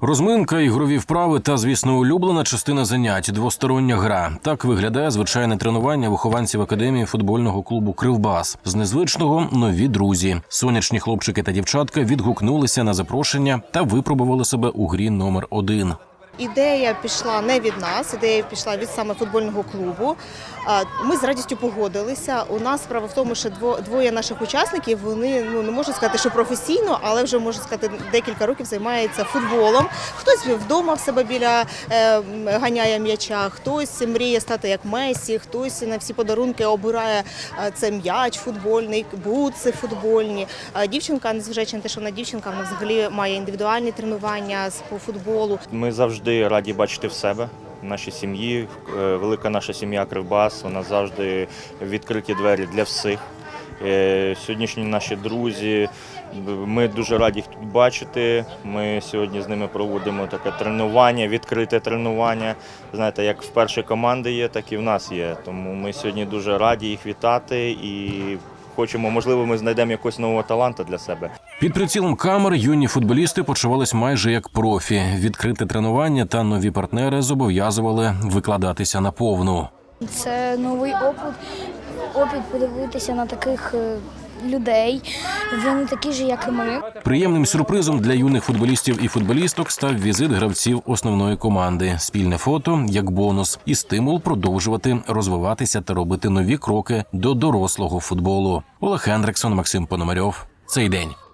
Розминка, ігрові вправи та, звісно, улюблена частина занять двостороння гра. Так виглядає звичайне тренування вихованців академії футбольного клубу Кривбас. З незвичного нові друзі. Сонячні хлопчики та дівчатка відгукнулися на запрошення та випробували себе у грі номер один. Ідея пішла не від нас, ідея пішла від саме футбольного клубу. Ми з радістю погодилися. У нас справа в тому, що дво- двоє наших учасників вони ну не можу сказати, що професійно, але вже можу сказати, декілька років займаються футболом. Хтось вдома в себе біля е, ганяє м'яча, хтось мріє стати як Месі, хтось на всі подарунки обирає е, це м'яч футбольний, бутси футбольні. Дівчинка, незважаючи на те, що вона дівчинка, вона взагалі має індивідуальні тренування по футболу. Ми завжди раді бачити в себе. в Нашій сім'ї, Е, велика наша сім'я Кривбас, нас завжди відкриті двері для всіх. Е, Сьогоднішні наші друзі, ми дуже раді їх тут бачити. Ми сьогодні з ними проводимо таке тренування, відкрите тренування. Знаєте, як в першій команди є, так і в нас є. Тому ми сьогодні дуже раді їх вітати і хочемо, можливо, ми знайдемо якогось нового таланта для себе. Під прицілом камер юні футболісти почувались майже як профі. Відкрите тренування та нові партнери зобов'язували викладатися на повну. Це новий опит, опит подивитися на таких е, людей. Вони такі ж, як і ми. Приємним сюрпризом для юних футболістів і футболісток став візит гравців основної команди, спільне фото як бонус і стимул продовжувати розвиватися та робити нові кроки до дорослого футболу. Олег Хендриксон, Максим Пономарьов. Цей день.